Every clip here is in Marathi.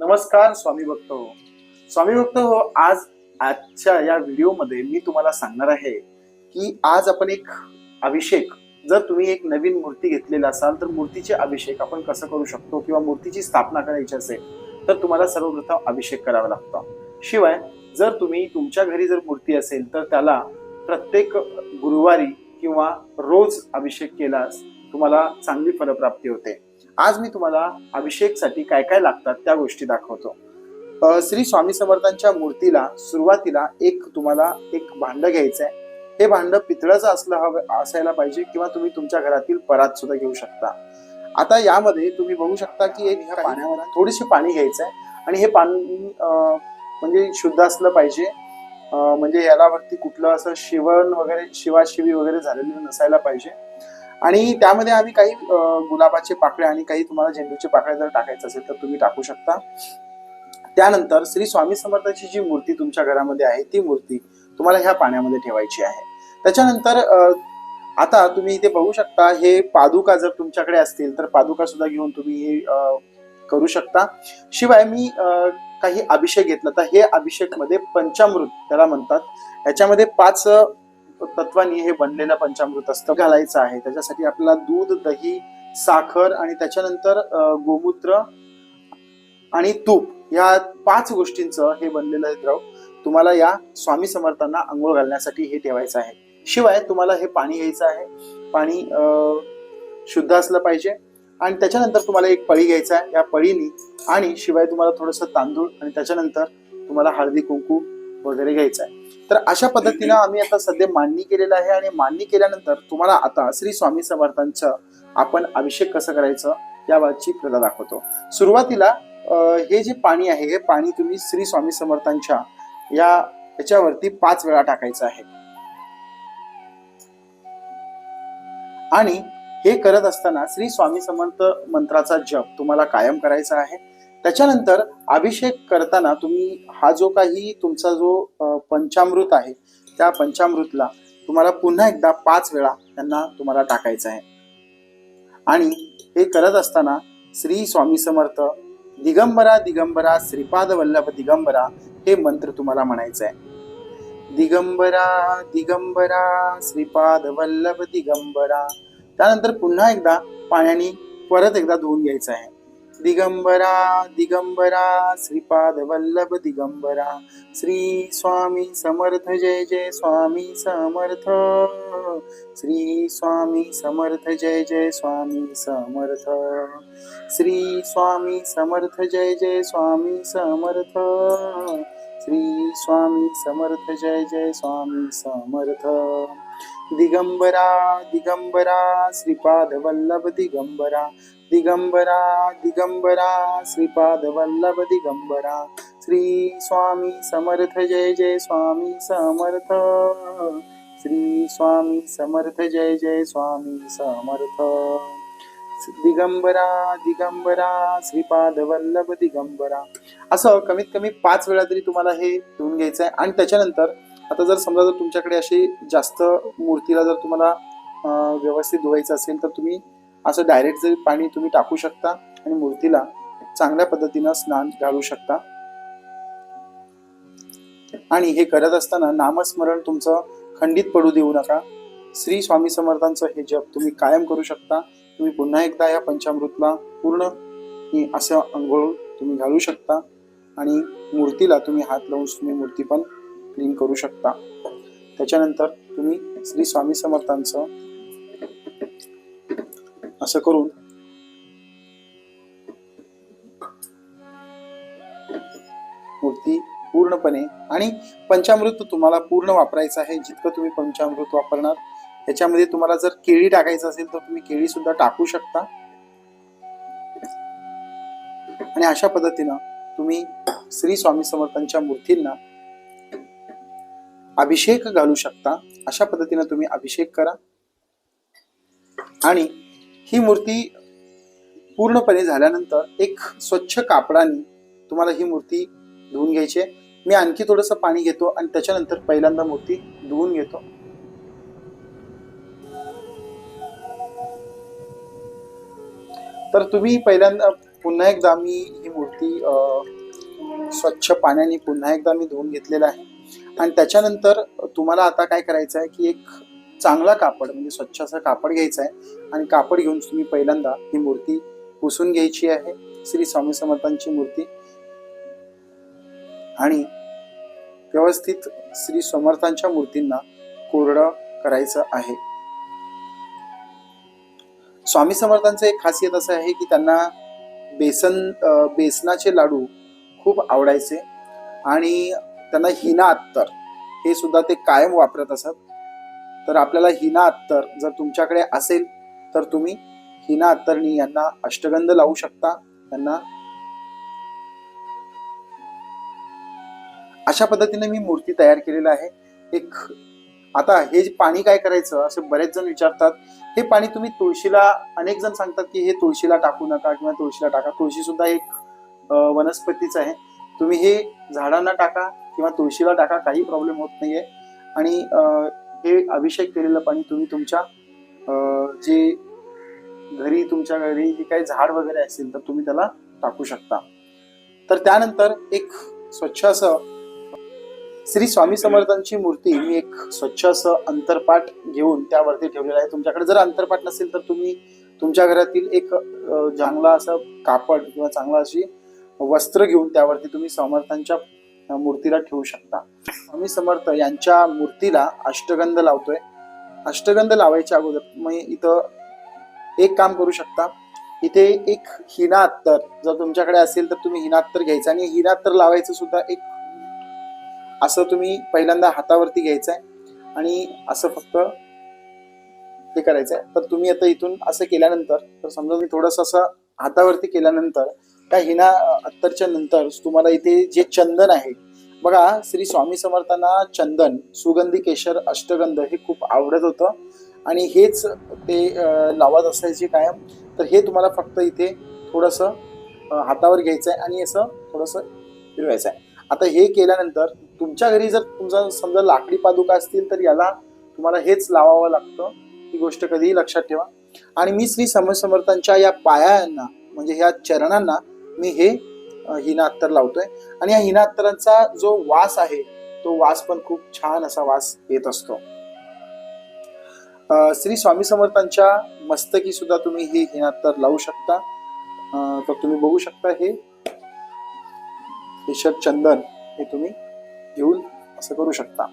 नमस्कार स्वामी भक्त हो. स्वामी भक्त हो आज आजच्या या व्हिडिओमध्ये मी तुम्हाला सांगणार आहे की आज आपण एक अभिषेक जर तुम्ही एक नवीन मूर्ती घेतलेला असाल तर मूर्तीचे अभिषेक आपण कसं करू शकतो किंवा मूर्तीची स्थापना करायची असेल तर तुम्हाला सर्वप्रथम अभिषेक करावा लागतो. शिवाय जर तुम्ही तुमच्या घरी जर मूर्ती असेल तर त्याला प्रत्येक गुरुवारी किंवा रोज अभिषेक केल्यास तुम्हाला चांगली फलप्राप्ती होते. आज मी तुम्हाला अभिषेकसाठी काय काय लागतात त्या गोष्टी दाखवतो. श्री स्वामी समर्थांच्या मूर्तीला सुरुवातीला एक तुम्हाला एक भांड घ्यायचं आहे हे भांड पितळाचं असलं हवं असायला पाहिजे किंवा तुम्ही तुमच्या घरातील परात सुद्धा घेऊ शकता. आता यामध्ये तुम्ही बघू शकता की एक ह्या पाण्यामध्ये थोडीशी पाणी घ्यायचं आहे आणि हे पाणी म्हणजे शुद्ध असलं पाहिजे. म्हणजे याला वरती कुठलं असं शिवण वगैरे शिवाशिवी वगैरे झालेलं नसायला पाहिजे. आणि त्यामध्ये आम्ही काही गुलाबाचे पाकळे आणि काही तुम्हाला झेंडूचे पाकळे जर टाकायचं असेल तर तुम्ही टाकू शकता. त्यानंतर श्री स्वामी समर्थाची जी मूर्ती तुमच्या घरामध्ये आहे ती मूर्ती तुम्हाला ह्या पाण्यामध्ये ठेवायची आहे. त्याच्यानंतर आता तुम्ही इथे बघू शकता हे पादुका जर तुमच्याकडे असतील तर पादुका सुद्धा घेऊन तुम्ही हे करू शकता. शिवाय मी काही अभिषेक घेतला तर हे अभिषेकमध्ये पंचामृत त्याला म्हणतात. याच्यामध्ये पाच तत्वांनी हे बनलेलं पंचामृत असतं घालायचं आहे. त्याच्यासाठी आपल्याला दूध दही साखर आणि त्याच्यानंतर गोमूत्र आणि तूप या पाच गोष्टींचं हे बनलेलं द्रव. तुम्हाला या स्वामी समर्थांना आंघोळ घालण्यासाठी हे ठेवायचं आहे. शिवाय तुम्हाला हे पाणी घ्यायचं आहे. पाणी शुद्ध असलं पाहिजे. आणि त्याच्यानंतर तुम्हाला एक पळी घ्यायचा आहे. या पळीनी आणि शिवाय तुम्हाला थोडंसं तांदूळ आणि त्याच्यानंतर तुम्हाला हळदी कुंकू वगैरे घ्यायचं आहे. तर अशा पद्धतीनं आम्ही आता सध्या मांडणी केलेलं आहे आणि मांडणी केल्यानंतर तुम्हाला आता श्री स्वामी समर्थांचं आपण अभिषेक कसं करायचं याबाबतची प्रथा दाखवतो. सुरुवातीला हे जे पाणी आहे हे पाणी तुम्ही श्री स्वामी समर्थांच्या या याच्यावरती पाच वेळा टाकायचं आहे. आणि हे करत असताना श्री स्वामी समर्थ मंत्राचा जप तुम्हाला कायम करायचा आहे. त्याच्यानंतर अभिषेक करताना तुम्ही हा जो काही तुमचा जो पंचामृत आहे त्या पंचामृतला तुम्हाला पुन्हा एकदा पाच वेळा त्यांना तुम्हाला टाकायचं आहे. आणि हे करत असताना श्री स्वामी समर्थ दिगंबरा दिगंबरा श्रीपाद वल्लभ दिगंबरा हे मंत्र तुम्हाला म्हणायचं आहे. दिगंबरा दिगंबरा श्रीपाद वल्लभ दिगंबरा. त्यानंतर पुन्हा एकदा पाण्याने परत एकदा धुवून घ्यायचं आहे. दिगंबरा दिगंबरा श्रीपाद वल्लभ दिगंबरा श्री स्वामी समर्थ जय जय स्वामी समर्थ श्री स्वामी समर्थ जय जय स्वामी समर्थ श्री स्वामी समर्थ जय जय स्वामी समर्थ श्री स्वामी समर्थ जय जय स्वामी समर्थ दिगंबरा दिगंबरा श्रीपाद वल्लभ दिगंबरा दिगंबरा दिगंबरा श्रीपाद वल्लभ दिगंबरा श्री स्वामी समर्थ जय जय स्वामी समर्थ। श्री स्वामी समर्थ जय जय स्वामी समर्थ। दिगंबरा दिगंबरा श्रीपाद वल्लभ दिगंबरा। असं कमीत कमी पाच वेळा तरी तुम्हाला हे धुवून घ्यायचं आहे आणि त्याच्यानंतर आता जर समजा जर तुमच्याकडे अशी जास्त मूर्तीला जर तुम्हाला व्यवस्थित धुवायचं असेल तर तुम्ही असं डायरेक्ट जरी पाणी तुम्ही टाकू शकता आणि मूर्तीला चांगल्या पद्धतीनं स्नान घालू शकता. आणि हे करत असताना नामस्मरण तुमचं खंडित पडू देऊ नका. श्री स्वामी समर्थांचं हे जप तुम्ही कायम करू शकता. तुम्ही पुन्हा एकदा या पंचामृतला पूर्ण असं अंघोळ तुम्ही घालू शकता. आणि मूर्तीला तुम्ही हात लावून तुम्ही मूर्ती पण क्लीन करू शकता. त्याच्यानंतर तुम्ही श्री स्वामी समर्थांचं असं करून. मूर्ती पूर्णपणे आणि पंचामृत तुम्हाला पूर्ण वापरायचं आहे. जितकं तुम्ही पंचामृत वापरणार याच्यामध्ये तुम्हाला जर केळी टाकायचं असेल तर तुम्ही केळी सुद्धा टाकू शकता. आणि अशा पद्धतीनं तुम्ही श्री स्वामी समर्थांच्या मूर्तींना अभिषेक घालू शकता. अशा पद्धतीनं तुम्ही अभिषेक करा. आणि ही मूर्ती पूर्णपणे झाल्यानंतर एक स्वच्छ कापडाने तुम्हाला ही मूर्ती धुवून घ्यायची आहे. मी आणखी थोडंसं पाणी घेतो आणि त्याच्यानंतर पहिल्यांदा मूर्ती धुवून घेतो. तर तुम्ही पहिल्यांदा पुन्हा एकदा मी ही मूर्ती स्वच्छ पाण्याने पुन्हा एकदा मी धुवून घेतलेलं आहे. आणि त्याच्यानंतर तुम्हाला आता काय करायचं आहे की एक चांगला कापड म्हणजे स्वच्छ असं कापड घ्यायचं आहे. आणि कापड घेऊन तुम्ही पहिल्यांदा ही मूर्ती पुसून घ्यायची आहे. श्री स्वामी समर्थांची मूर्ती. आणि व्यवस्थित श्री समर्थांच्या मूर्तींना कोरडं करायचं आहे. स्वामी समर्थांचं एक खासियत असं आहे की त्यांना बेसन बेसनाचे लाडू खूप आवडायचे. आणि त्यांना हिना अत्तर हे सुद्धा ते कायम वापरत असत. तर आपल्याला हिना अत्तर जर तुमच्याकडे असेल तर तुम्ही हिना अत्तरनी यांना अष्टगंध लावू शकता. त्यांना अशा पद्धतीने मी मूर्ती तयार केलेलं आहे. एक आता हे जे पाणी काय करायचं असे बरेच जण विचारतात हे पाणी तुम्ही तुळशीला अनेक जण सांगतात की हे तुळशीला टाकू नका किंवा तुळशीला टाका. तुळशी सुद्धा एक वनस्पतीच आहे. तुम्ही हे झाडांना टाका किंवा तुळशीला टाका काही प्रॉब्लेम होत नाहीये. आणि हे अभिषेक केलेलं पाणी तुम्ही तुमच्या जे घरी तुमच्या घरी जे काही झाड वगैरे असेल तर तुम्ही त्याला टाकू शकता. तर त्यानंतर एक स्वच्छ असं श्री स्वामी समर्थांची मूर्ती मी एक स्वच्छ असं अंतरपाठ घेऊन त्यावरती ठेवलेलं आहे. तुमच्याकडे जर अंतरपाठ नसेल तर तुम्ही तुमच्या घरातील एक चांगला असं कापड किंवा चांगला अशी वस्त्र घेऊन त्यावरती तुम्ही समर्थांच्या मूर्तीला ठेवू शकता. स्वामी समर्थ यांच्या मूर्तीला अष्टगंध लावतोय. अष्टगंध लावायच्या अगोदर मग इथं एक काम करू शकता. इथे एक हिना अत्तर जर तुमच्याकडे असेल तर तुम्ही हिना अत्तर घ्यायचं आणि हिना अत्तर लावायचं सुद्धा एक असं तुम्ही पहिल्यांदा हातावरती घ्यायचं आहे आणि असं फक्त हे करायचं आहे तर तुम्ही आता इथून असं केल्यानंतर तर समजा मी थोडंसं असं हातावरती केल्यानंतर त्या हिना अत्तरच्या नंतर तुम्हाला इथे जे चंदन आहे बघा श्री स्वामी समर्थांना चंदन सुगंधी केशर अष्टगंध हे खूप आवडत होतं. आणि हेच ते लावत असायचे कायम. तर हे तुम्हाला फक्त इथे थोडंसं हातावर घ्यायचं आहे आणि असं थोडंसं फिरवायचं आहे आता हे केल्यानंतर तुमच्या घरी जर तुमचा समजा लाकडी पादुका असतील तर याला तुम्हाला हेच लावावं लागतं. ही गोष्ट कधीही लक्षात ठेवा. आणि मी श्री सम समर्थांच्या या पायांना म्हणजे ह्या चरणांना मी हे हिना अत्तर लावतोय. आणि या हिना अत्तरांचा जो वास आहे तो वास पण खूप छान असा वास येत असतो. श्री स्वामी समर्थांच्या मस्तकी सुद्धा तुम्ही हे हिना अत्तर लावू शकता. तर तुम्ही बघू शकता हे. केशर चंदन हे तुम्ही घेऊन असं करू शकता.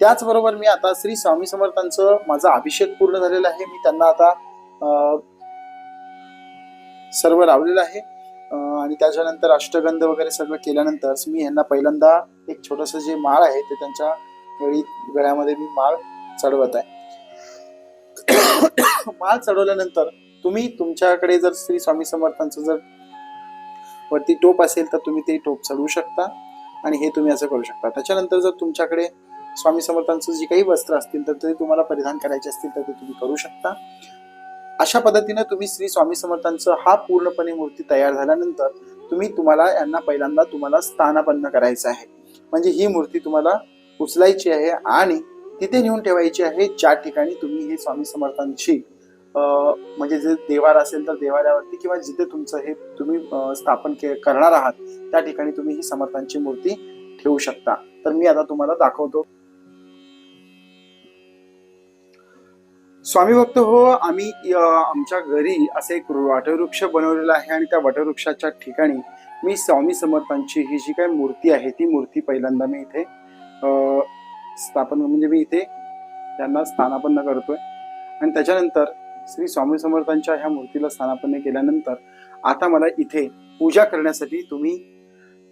त्याचबरोबर मी आता श्री स्वामी समर्थांचं माझा अभिषेक पूर्ण झालेला आहे. मी त्यांना आता सर्व लावलेलं आहे. आणि त्याच्यानंतर अष्टगंध वगैरे सगळं केल्यानंतर मी यांना पहिल्यांदा एक छोटस जे माळ आहे ते त्यांच्या गळी गळ्यामध्ये मी माळ चढवत आहे. माळ चढवल्यानंतर तुम्ही तुमच्याकडे जर श्री स्वामी समर्थांचं जर वरती टोप असेल तर तुम्ही ते टोप चढवू शकता आणि हे तुम्ही असं करू शकता. त्याच्यानंतर जर तुमच्याकडे स्वामी समर्थांचं जी काही वस्त्र असतील तर ते तुम्हाला परिधान करायचे असतील तर ते तुम्ही करू शकता. अशा पद्धतीने तुम्ही श्री स्वामी समर्थांचं हा पूर्णपणे मूर्ती तयार झाल्यानंतर तुम्ही तुम्हाला यांना पहिल्यांदा तुम्हाला स्थानापन्न करायचं आहे. म्हणजे ही मूर्ती तुम्हाला उचलायची आहे आणि तिथे नेऊन ठेवायची आहे. ज्या ठिकाणी तुम्ही हे स्वामी समर्थांची म्हणजे जे देवार असेल तर देवाऱ्यावरती किंवा जिथे तुमचं हे तुम्ही स्थापन के करणार आहात त्या ठिकाणी तुम्ही ही समर्थांची मूर्ती ठेवू शकता. तर मी आता तुम्हाला दाखवतो. स्वामी भक्त हो आम्ही आमच्या घरी असे एक वटवृक्ष बनवलेला आहे आणि त्या वटवृक्षाच्या ठिकाणी मी स्वामी समर्थांची ही जी काही मूर्ती आहे ती मूर्ती पहिल्यांदा मी इथे स्थापन म्हणजे मी इथे त्यांना स्थानापन्न करतोय. आणि त्याच्यानंतर श्री स्वामी समर्थांच्या ह्या मूर्तीला स्थानापन्न केल्यानंतर आता मला इथे पूजा करण्यासाठी तुम्ही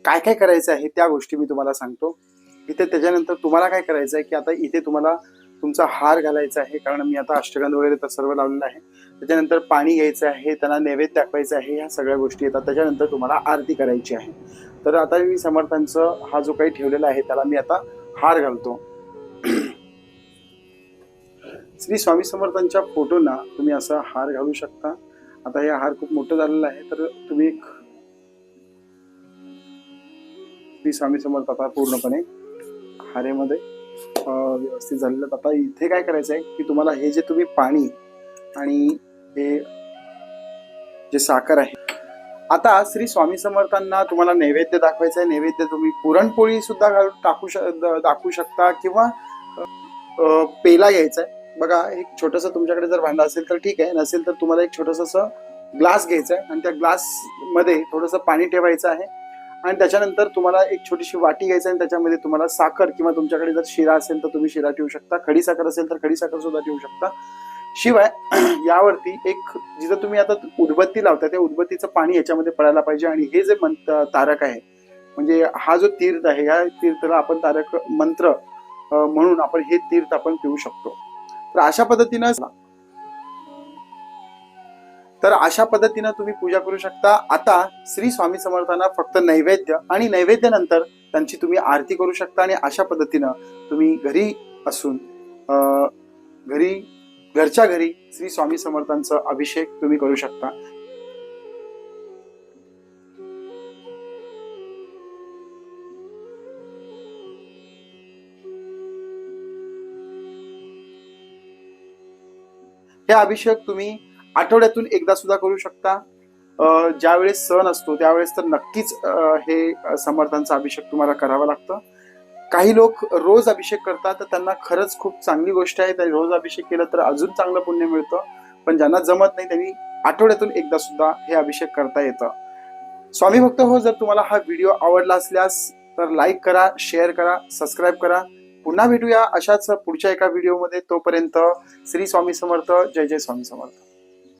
काय काय करायचं आहे त्या गोष्टी मी तुम्हाला सांगतो. इथे त्याच्यानंतर तुम्हाला काय करायचं आहे की आता इथे तुम्हाला तुमचा हार घालायचा आहे कारण मी आता अष्टगंध वगैरे तर सर्व लावलेलं आहे. त्याच्यानंतर पाणी घ्यायचं आहे त्यांना नैवेद्य दाखवायचं आहे ह्या सगळ्या गोष्टी येतात त्याच्यानंतर तुम्हाला आरती करायची आहे. तर आता मी समर्थांचं हा जो काही ठेवलेला आहे त्याला मी आता हार घालतो. श्री स्वामी समर्थांच्या फोटोना तुम्ही असा हार घालू शकता. आता हे हार खूप मोठं झालेलं आहे तर तुम्ही एक श्री स्वामी समर्थ आता पूर्णपणे हारेमध्ये व्यवस्थित झालेलं आहे. आता इथे काय करायचं आहे की तुम्हाला हे जे तुम्ही पाणी आणि हे जे साखर आहे. आता श्री स्वामी समर्थांना तुम्हाला नैवेद्य दाखवायचं आहे नैवेद्य तुम्ही पुरणपोळी सुद्धा घालून टाकू श दाखवू शकता किंवा पेला घ्यायचा आहे बघा एक छोटंसं तुमच्याकडे जर भांडं असेल तर ठीक आहे. नसेल तर तुम्हाला एक छोटंसं ग्लास घ्यायचा आहे आणि त्या ग्लासमध्ये थोडंसं पाणी ठेवायचं आहे. आणि त्याच्यानंतर तुम्हाला एक छोटीशी वाटी घ्यायची आणि त्याच्यामध्ये तुम्हाला साखर किंवा तुमच्याकडे जर शिरा असेल तर तुम्ही शिरा ठेवू शकता. खडी साखर असेल तर खडी साखर सुद्धा ठेवू शकता. शिवाय यावरती एक जिथं तुम्ही आता उदबत्ती लावता त्या उदबत्तीचं पाणी याच्यामध्ये पडायला पाहिजे आणि हे जे मंत्र तारक आहे म्हणजे हा जो तीर्थ आहे या तीर्थाला आपण तारक मंत्र म्हणून आपण हे तीर्थ आपण पिऊ शकतो. तर अशा पद्धतीनं तर अशा पद्धतीनं तुम्ही पूजा करू शकता. आता श्री स्वामी समर्थांना फक्त नैवेद्य आणि नैवेद्यानंतर त्यांची तुम्ही आरती करू शकता आणि अशा पद्धतीनं तुम्ही घरी असून अं, घरी घरच्या घरी श्री स्वामी समर्थांचा अभिषेक तुम्ही करू शकता. हे अभिषेक तुम्ही आठवड्यातून एकदा सुद्धा करू शकता. ज्यावेळेस सण असतो त्यावेळेस तर नक्कीच हे समर्थांचा अभिषेक तुम्हाला करावा लागतं. काही लोक रोज अभिषेक करतात तर त्यांना खरंच खूप चांगली गोष्ट आहे. त्या रोज अभिषेक केलं तर अजून चांगलं पुण्य मिळतं. पण ज्यांना जमत नाही त्यांनी आठवड्यातून एकदा सुद्धा हे अभिषेक करता येतं. स्वामी भक्त हो जर तुम्हाला हा व्हिडिओ आवडला असल्यास तर लाईक करा शेअर करा सबस्क्राईब करा. पुन्हा भेटूया अशाच पुढच्या एका व्हिडिओमध्ये. तोपर्यंत श्री स्वामी समर्थ जय जय स्वामी समर्थ.